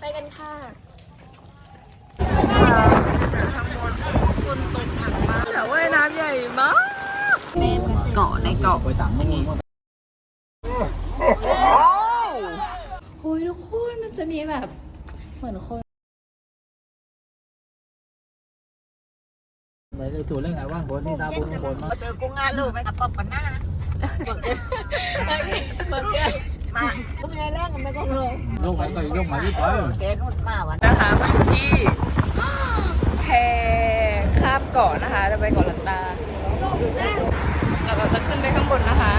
ไปกันค่ะแต่ว่ายน้ำใหญ่มากเกาะในเกาะไปต่างไม่มีโอ้ยทุกคนมันจะมีแบบเหมือนคนไปเลยตัวเล่นไงว่างบนนี่ตาบนบนมาเจอกุ้งงาลูกไปกับปอบกันหน้ามากุ้งงาแรกกันไม่ต้องลง ลงไหนก็ยกมาที่ไปแกนุ่นมาวันนะคะมาอยู่ที่แพข้ามเกาะนะคะจะไปเกาะลันตาแล้วเราจะขึ้นไปข้างบนนะคะ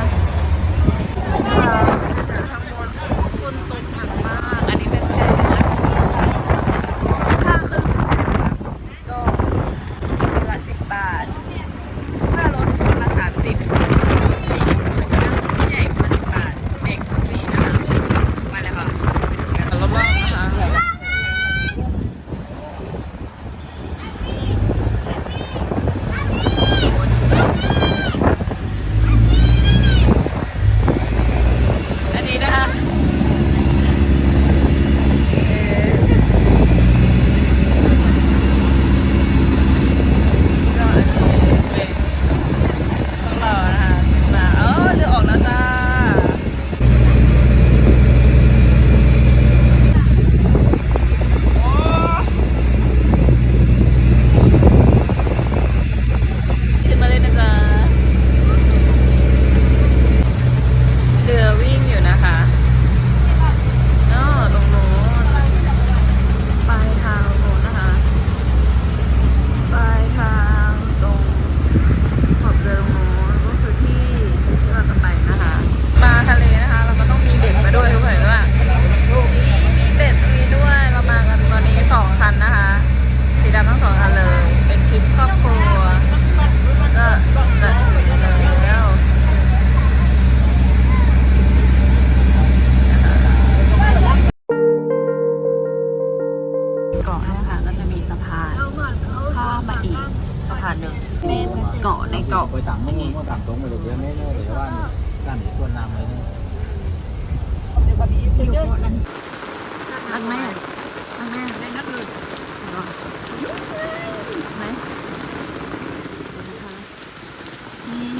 นี่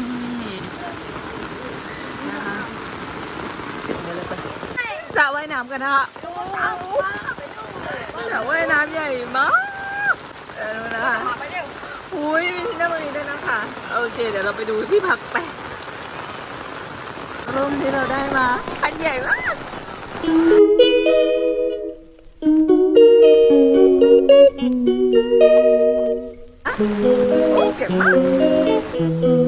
นะคะสระว่ายน้ำกันนะคะสระว่ายน้ำใหญ่มากเออดูนะคะอุ้ยมีที่นั่งตรงนี้ด้วยนะคะ โอเค เดี๋ยวเราไปดูที่พักแปะร่มที่เราได้มาอันใหญ่มากเก็บมาก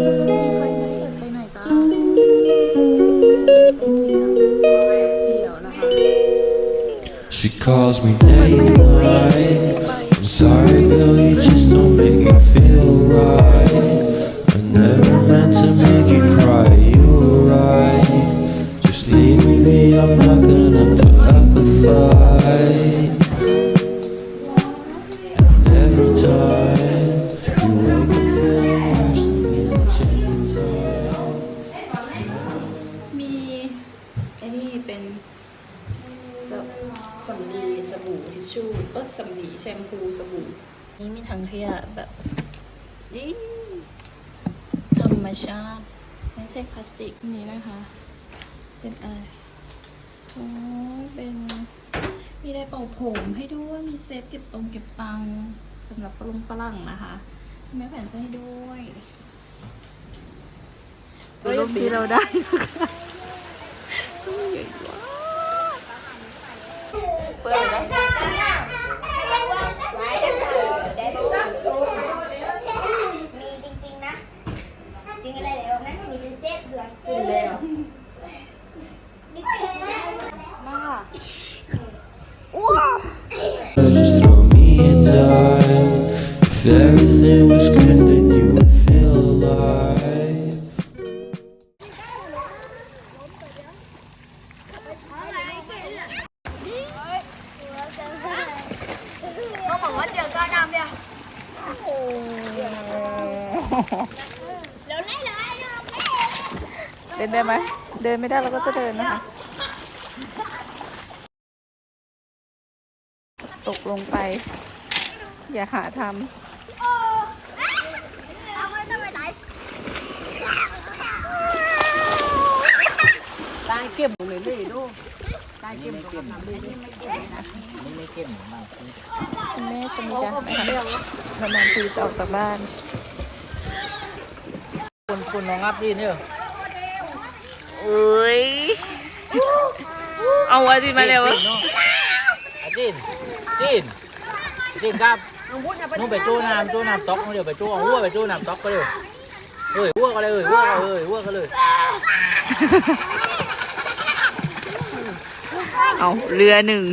She calls me day and night. I'm sorry, girl, you just don't make me feel right. I never meant to make you cry. You were right. Just leave me be. I'm not gonna put up a fight. นี่มีถังขยะแบบนี่ธรรมชาติ ไม่ใช่พลาสติกนี่นะคะ เป็นอะไรอ๋อเป็นมีได้เป่าผมให้ด้วยมีเซฟเก็บตรงเก็บตังค์สำหรับฝรั่งฝรั่งนะคะมีไม้แผ่นให้ด้วยร่มที่เราได้นะคะร่มใหญ่มากเปิดเล แล้วนี่เป็น Just throw me a dime. If everything was good, then you would feel alive. ก็บอกว่าเดี๋ยวก็นำเนี่ย แล้วไล่เลย เดินได้ไหม เดินไม่ได้เราก็จะเดินนะคะ ตกลงไป อย่าหาทเอาไว้ทำไมไหนตายเก็บหมดเลยเลยดูตายเก็บหมดเลยนี่ไม่เข้มมากำคุณแม่สมิดานะคะประมาณทีจะออกจากบ้านคุณคุณลองอัพดิเนี่ย เอ้ย เอาอาทิตย์มาเร็วจีนจีนจีนครับนู่นไปจู้น้ำจู้น้ำต๊อกเดี๋ยวไปจู้เอาหัวไปจู้น้ำต๊อกก็เดี๋ยวเฮ้ยหัวก็เลยเฮ้ยหัวก็เลยหัวก็เลยเอาเรือหนึ่ง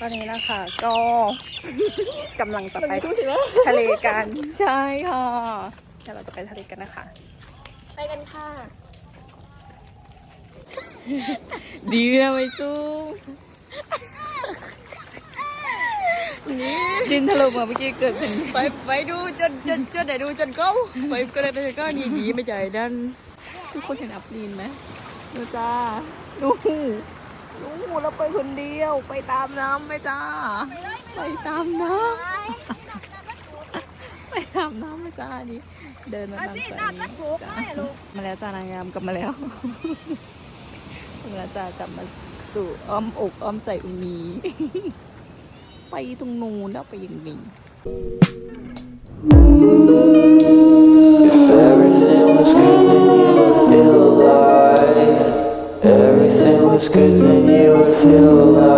ตอนนี้นะคะก็ กำลังจะไปทะเลกัน ใช่ค่ะเดี๋ยวเราจะไปทะเลกันนะคะ ไปกันค่ะ ดีนะไม่สู้ดินถล่มอะเมื่อกี้เกิดเป็นไปไปดูจนจนจนไหนดูจนเก้าไปก็เลยไปก็นี่ดีไม่ใจดันทุกคนเห็นอัพลีนไหมดูจ้าดูดูเราไปคนเดียว ไปตามน้ำไหมจ้า ไปตามน้ำไปตามน้ำไหมจ้านี่เดินมาทางสายมาแล้วจ้านางงามกลับมาแล้วมาแล้วจ้ากลับมาสู่อ้อมอกอ้อมใจอุ้มีไปตรงนู้นแล้วไปย่างนี้ If everything was good, then you would feel alive. Everything was good, then you would feel alive.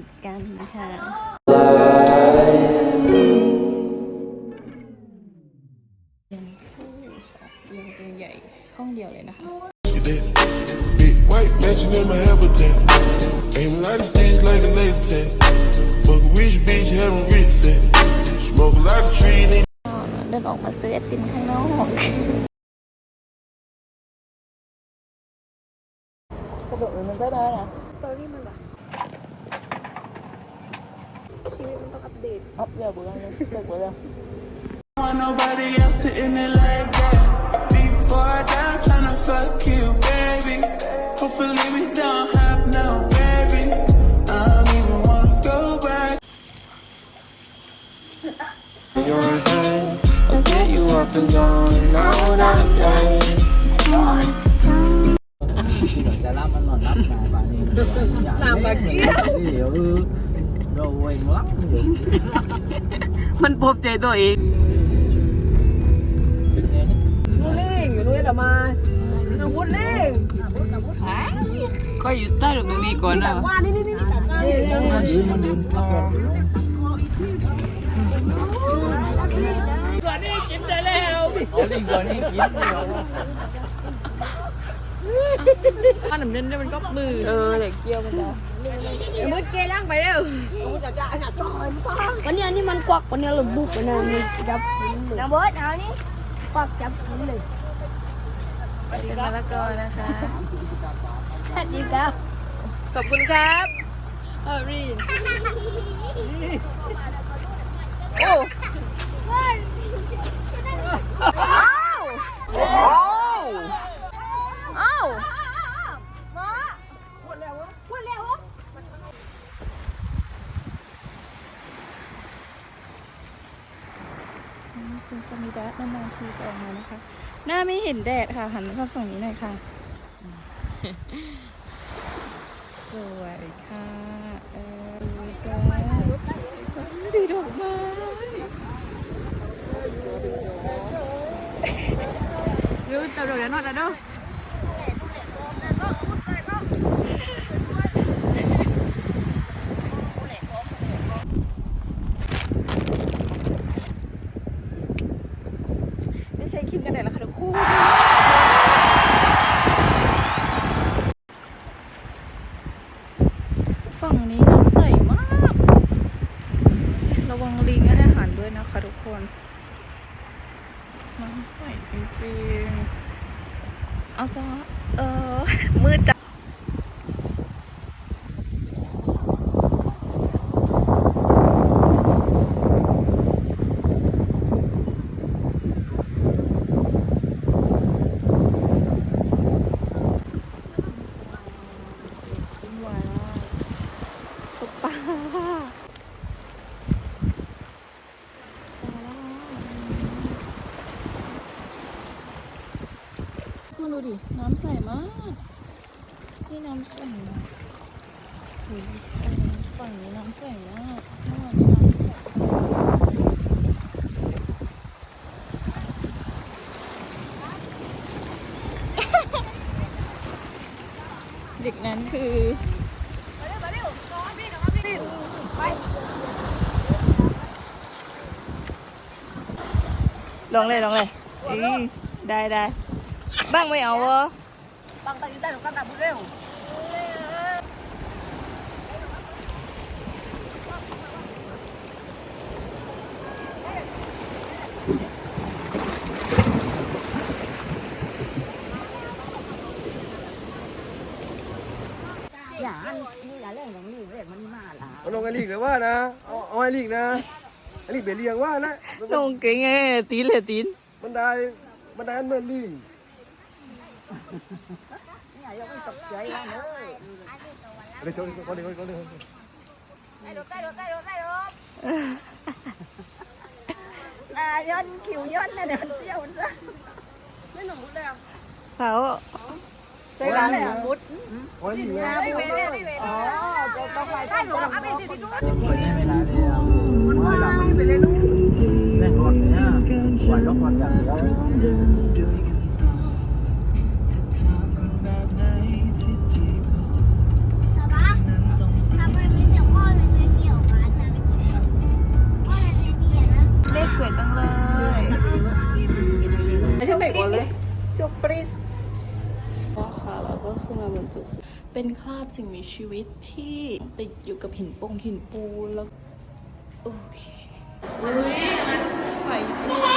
ติดกันนะคะเตียงคู่เตียงตัวใหญ่ห้องเดียวเลยนะคะ Big white mansion in my habitat. Aiming like a stitch like a laser tag. Fuck a rich bitch, having rich sex. Smoke a lot of trees, and เดินออกมาซื้อไอติมข้างนอกกระโดดอื่นมันจะได้นะตอนนี้มันแบบชีวิตมัน ต้องอัปเดตอัพเดี๋ยวบุรังเลยเลิกไว้แล้ว want nobody else sitting there like that. Before I die, I'm tryna fuck you, baby. Hopefully we don't have no babies. I don't even wanna go back. Your hand, I'll get you up and down and out of bed. ที่ เราจะรับมันนอนรับมาบ้านนี้หลังบ้านนี้เดี๋ยวเราเองรับอยู่มันพบใจตัวเองนู่นเล่งอยู่นู่นแต่มาน้องวุ้นเล่งก็อยู่ใต้ตรงนี้ก่อนนะว่านี่นี่นี่แต่งานเลยมันยืนมันยืนเอาเอาลิงตัวนี้กินเดียวถ้าหนุ่มเล่นได้มันก็มือเออเด็กเกี่ยวมันจะ มุดเกล่างไปเร็ววุ้นจะจะอันนี้ต่อยมันต้องวันนี้อันนี้มันกวักวันนี้เราบุกวันนี้มันจับกินเลยนะเบิร์ดเอานี่กวักจับกินเลยเป็นมะละกอนะคะสวัสดีครับ ขอบคุณครับอารีนโอ้อ้าวอ้าวอ้าวมาพูดแล้วพูดแล้ว คุณสมิดะนานๆทีจะออกมานะคะ หน้าไม่เห็นแดดค่ะ หันมาฝั่งนี้หน่อยค่ะ สวยค่ะเออดูจ้าดีดอกไม้ดูตัวดอกนั้นอนแล้วด้วย ใช้ครีมกันแดดแล้วค่ะทุกคน ฝั่งนี้น้ำใสมาก ระวังลิงให้อาหารด้วยนะคะทุกคน น้ำใสจริงๆ เอาจ้าเออ มืดจังวุ่นวายมากตกปลาคุณดูดิ น้ำใสมาก นี่น้ำใสมากโอ้ยเออ ฝั่งนี้น้ำใสมากเมื่อวานนี้น้ำใสเด็กนั้นคือลองเลยลองเลยอือได้ได้บ้างไม่เอาวะบางตาอยู่ใต้หนูกันตาบุเร็ว อย่าอันนี่อย่าเล่นของนี่เล่น มันมาละเอาลงไอลีกเลยว่านะเอาเอาไอลีกนะไอลีกเบียเรียงว่านะมันน้องเก่งไงตีนเลยตีนมันได้มันได้อันเมื่อลีกนี่อย่าไปตกใจกันเลยเดี๋ยวเดี๋ยวเดี๋ยวเดี๋ยวเดี๋ยวเดี๋ยวได้รถได้รถได้รถได้รถอ่าย้อนคิวย้อนนะเนี่ยมันเที่ยวมันซะไม่หนูแล้วเขา ใจร้านเลยอะมุดเอาไอลีกนะไม่เว้นไม่เว้นอ๋อจะต้องไปใต้หลวงเอาไปสิที่นู้นเวลาเดียวมันว่าไปเลยนู่นแม่งรถเนี่ยปล่อยรถมันอย่างเดียว เป็นคราบสิ่งมีชีวิตที่ติดอยู่กับหินปงหินปูนแล้ว โอเคอุ้ยหอยเชล